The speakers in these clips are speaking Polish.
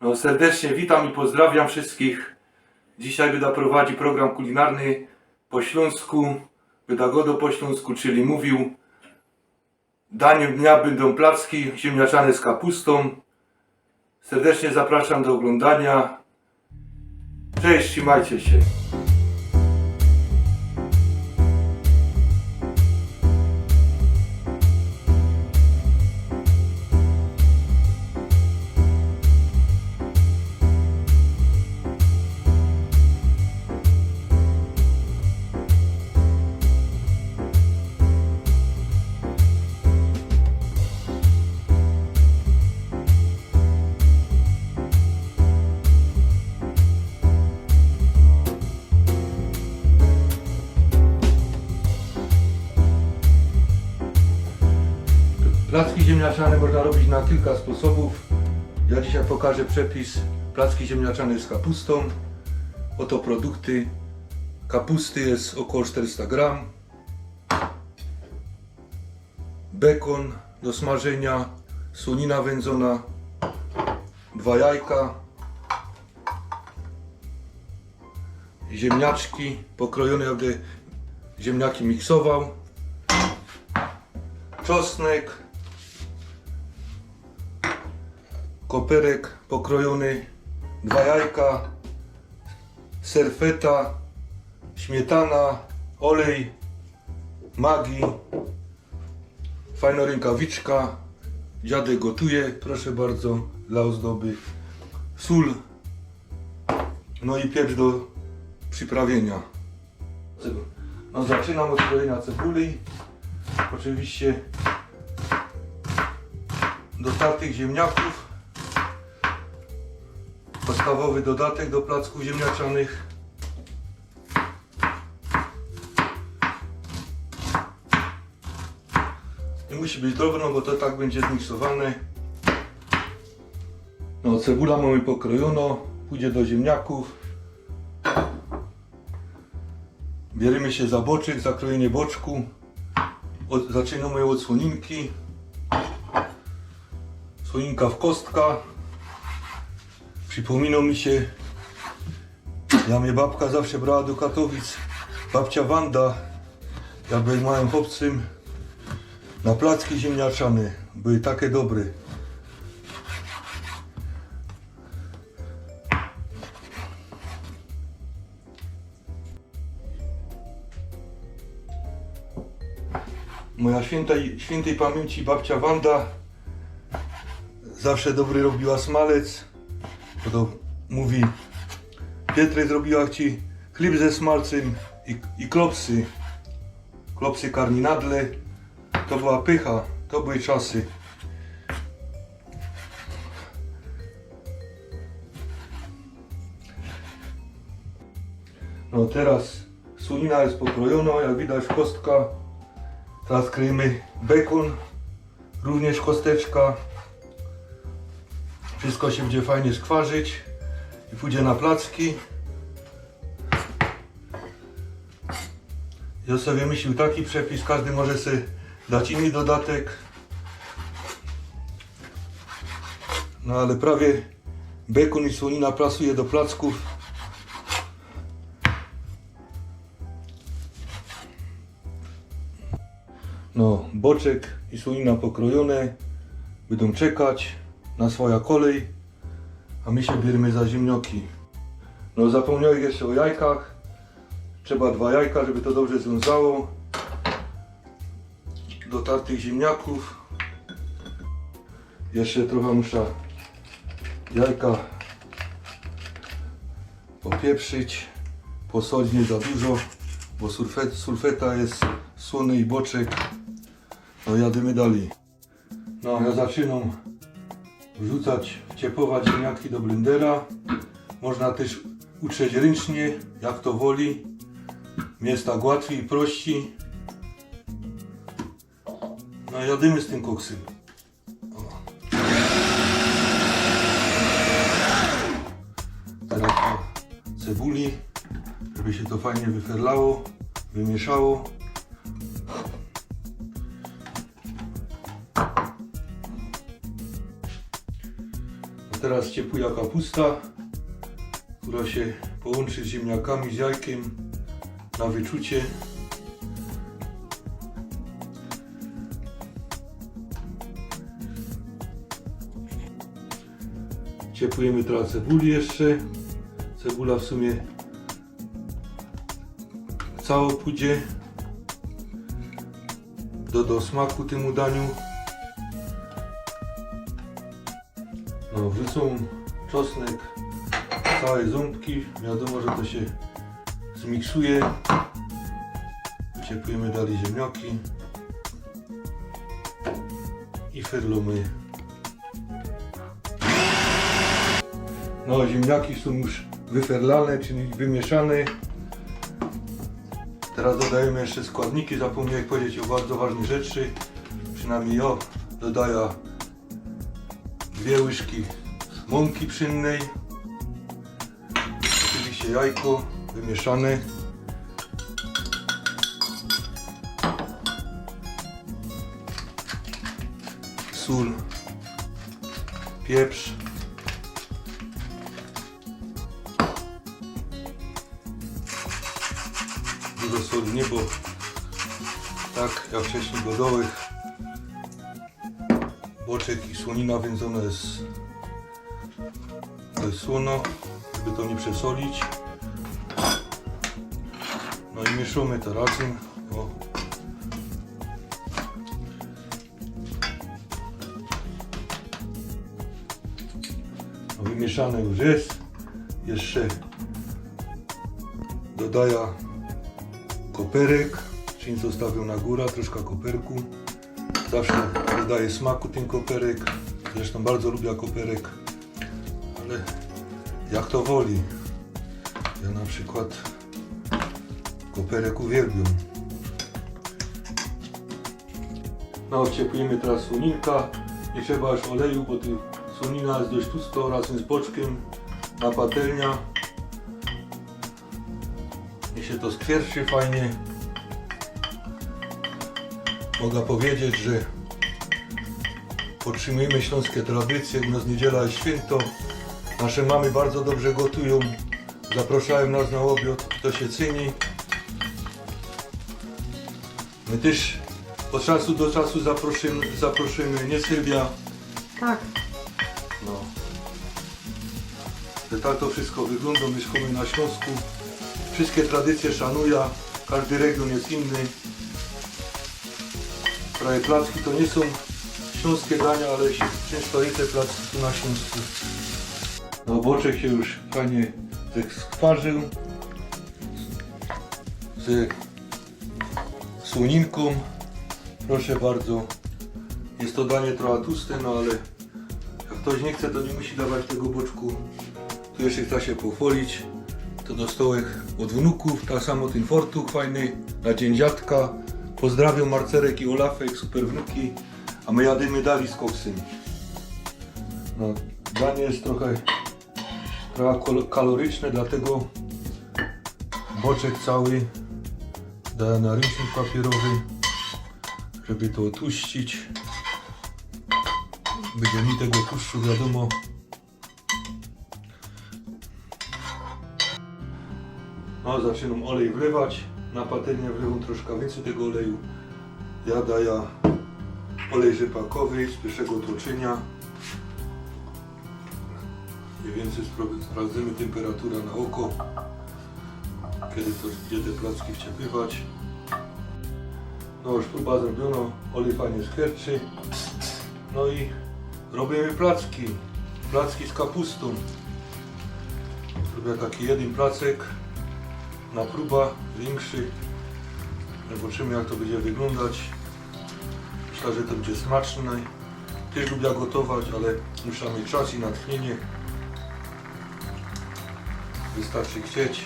No, serdecznie witam i pozdrawiam wszystkich. Dzisiaj Wyda prowadzi program kulinarny po śląsku, Wyda Godo po śląsku, czyli mówił Daniem dnia będą placki ziemniaczane z kapustą. Serdecznie zapraszam do oglądania. Cześć, trzymajcie się. Placki ziemniaczane można robić na kilka sposobów. Ja dzisiaj pokażę przepis placki ziemniaczane z kapustą. Oto produkty. Kapusty jest około 400 gram. Bekon do smażenia, słonina wędzona, dwa jajka, ziemniaczki pokrojone, ja będę ziemniaki miksował, czosnek, koperek pokrojony, dwa jajka, serfeta, śmietana, olej, magi, fajna rękawiczka, dziadek gotuje, proszę bardzo, dla ozdoby, sól, no i pieprz do przyprawienia. No, zaczynam od krojenia cebuli, oczywiście do tartych ziemniaków, podstawowy dodatek do placków ziemniaczanych. Nie musi być drobno, bo to tak będzie zmiksowane. No, cebula mamy pokrojono, pójdzie do ziemniaków. Bierzemy się za boczek, za krojenie boczku. Od, zaczynamy od słoninki. Słoninka w kostka. Przypomina mi się, ja mnie babka zawsze brała do Katowic. Babcia Wanda, ja byłem małym chłopcem, na placki ziemniaczane. Były takie dobre. Moja świętej, świętej pamięci babcia Wanda zawsze dobry robiła smalec. Bo to mówi, Pietrek zrobiła ci chleb ze smalcem i, i klopsy. Klopsy karninadle. To była pycha, to były czasy. No teraz słonina jest pokrojona, jak widać kostka. Teraz kryjemy bekon, również kosteczka. Wszystko się będzie fajnie skwarzyć i pójdzie na placki. Ja sobie wymyślił taki przepis, każdy może sobie dać inny dodatek. No ale prawie bekon i słonina prasuje do placków. No, boczek i słonina pokrojone będą czekać na swoja kolej, a my się bierzemy za ziemnioki. No zapomniałem jeszcze o jajkach. Trzeba dwa jajka, żeby to dobrze związało. Do tartych ziemniaków. Jeszcze trochę muszę jajka popieprzyć. Posolić nie za dużo, bo sulfeta jest słony i boczek. No jadymy dalej. No ja zaczynam wrzucać, wciepować ziemniaki do blendera. Można też utrzeć ręcznie, jak to woli. Jest tak łatwiej i prościej. No jadymy z tym koksem. O. Teraz cebuli, żeby się to fajnie wyferlało, wymieszało. Teraz ciepła kapusta, która się połączy z ziemniakami, z jajkiem na wyczucie. Ciepujemy teraz cebuli jeszcze. Cebula w sumie cało pójdzie do, do smaku temu daniu. No, wrzucą czosnek, całe ząbki. Wiadomo, że to się zmiksuje. Ciepujemy dalej ziemniaki i ferlomy. No, ziemniaki są już wyferlane, czyli wymieszane. Teraz dodajemy jeszcze składniki. Zapomniałem powiedzieć o bardzo ważnej rzeczy. Przynajmniej ja dodaję dwie łyżki mąki pszennej. Oczywiście jajko wymieszane. Sól, pieprz. Dużo soli nie, bo tak jak wcześniej godowych boczek i słonina wędzona jest to jest słono, żeby to nie przesolić. No i mieszamy to razem. O. No, wymieszane już jest. Jeszcze dodaję koperek, czyli zostawię na górę, troszkę koperku. Zawsze dodaję smaku ten koperek. Zresztą bardzo lubię koperek, ale jak to woli. Ja na przykład koperek uwielbiam. No, ciepujemy teraz słoninka. Nie trzeba aż oleju, bo tu słonina jest dość tłusto razem z boczkiem na patelnia. I się to skwierczy fajnie. Mogę powiedzieć, że podtrzymujemy śląskie tradycje. U nas niedziela jest święto. Nasze mamy bardzo dobrze gotują. Zapraszają nas na obiad. To się ceni. My też od czasu do czasu zaprosimy, zaprosimy nie Sylwia. Tak. No. Że tak to wszystko wygląda, mieszkamy na Śląsku. Wszystkie tradycje szanuję, każdy region jest inny. Prawie placki to nie są śląskie dania, ale często je te placki tu na Śląsku. No boczek się już fajnie skwarzył. Z słoninką. Proszę bardzo. Jest to danie trochę tłuste, no ale jak ktoś nie chce, to nie musi dawać tego boczku. Tu jeszcze chce się pochwalić. To dostołek od wnuków, tak samo ten fortuch fajny, na dzień dziadka. Pozdrawiam Marcerek i Olafek, super wnuki. A my jadymy dali z koksem. No, danie jest trochę, trochę kaloryczne, dlatego boczek cały daję na ręcznik papierowy, żeby to otłuścić. Będzie mi tego tłuszczu wiadomo. No, zaczynam olej wlewać. Na patelnię wlewam troszkę więcej tego oleju. Ja daję olej rzepakowy z pierwszego toczenia. Mniej więcej sprawdzimy temperaturę na oko. Kiedy to te placki wciepywać. No już próba zrobiona, olej fajnie skwierczy. No i robimy placki. Placki z kapustą. Zrobię taki jeden placek na próba, większy. Zobaczymy jak to będzie wyglądać. Myślę, że to będzie smaczne. Też lubię gotować, ale muszę mieć czas i natchnienie. Wystarczy chcieć.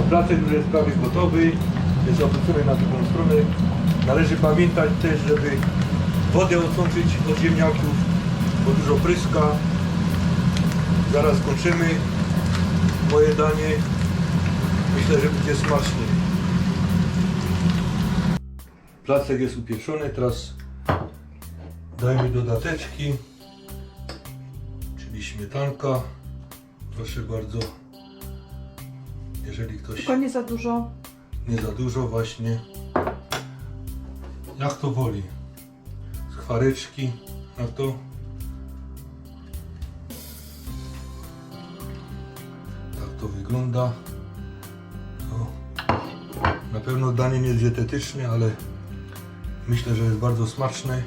O, placek już jest prawie gotowy. Jest obrócony na drugą stronę. Należy pamiętać też, żeby wodę odsączyć od ziemniaków, bo dużo pryska. Zaraz kończymy moje danie. Myślę, że będzie smacznie. Placek jest upieczony, teraz Dajmy dodateczki, czyli śmietanka. Proszę bardzo. Jeżeli ktoś Tylko nie za dużo. nie za dużo właśnie. Jak to woli. Skwareczki na to. To wygląda. No. Na pewno danie nie jest dietetyczne, ale myślę, że jest bardzo smaczne.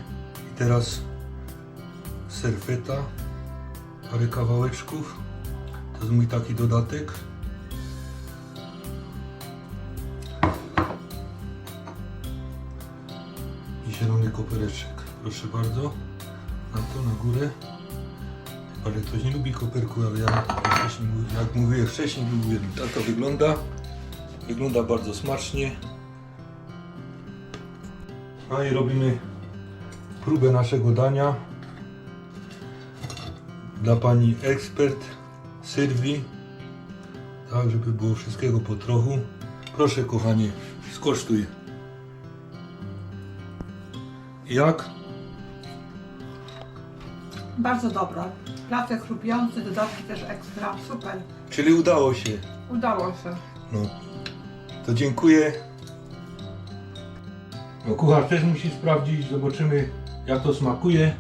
I teraz serfeta. Parę kawałeczków. To jest mój taki dodatek. i zielony kopereczek. Proszę bardzo, na to, na górę. Ale ktoś nie lubi koperku, ale ja wcześniej, jak mówiłem wcześniej, lubię. Tak to wygląda. Wygląda bardzo smacznie. No i robimy próbę naszego dania dla pani ekspert Sylwii. Tak, żeby było wszystkiego po trochu. Proszę kochanie, skosztuj. Jak? Bardzo dobra. Placek chrupiący, dodatki też ekstra. Super. Czyli udało się. Udało się. No. To dziękuję. No kucharz też musi sprawdzić. Zobaczymy jak to smakuje.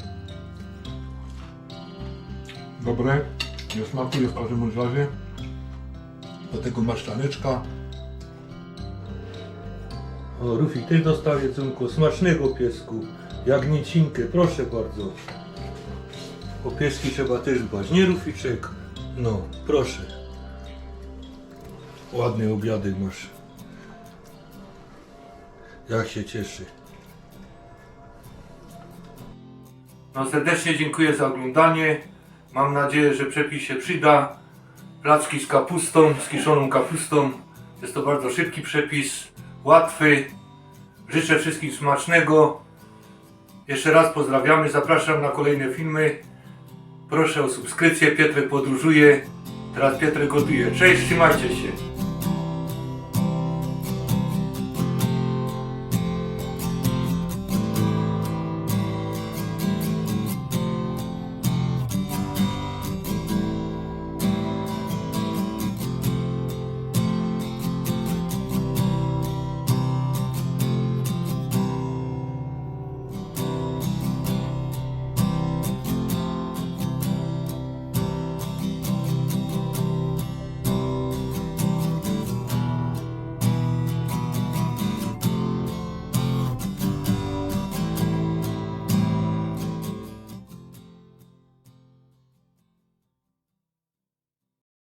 Dobre. Nie smakuje w każdym razie. Do tego maszczaneczka. O, Rufi, ty dostał jedzonko smacznego piesku. Jagnięcinkę, proszę bardzo. O pieski trzeba też dbać, nie Ruficzek? No, proszę. Ładny obiadek masz. Jak się cieszy. No serdecznie dziękuję za oglądanie. Mam nadzieję, że przepis się przyda. Placki z kapustą, z kiszoną kapustą. Jest to bardzo szybki przepis, łatwy. Życzę wszystkim smacznego. Jeszcze raz pozdrawiamy, zapraszam na kolejne filmy. Proszę o subskrypcję. Pietrek podróżuje. Teraz Pietrek gotuje. Cześć, trzymajcie się.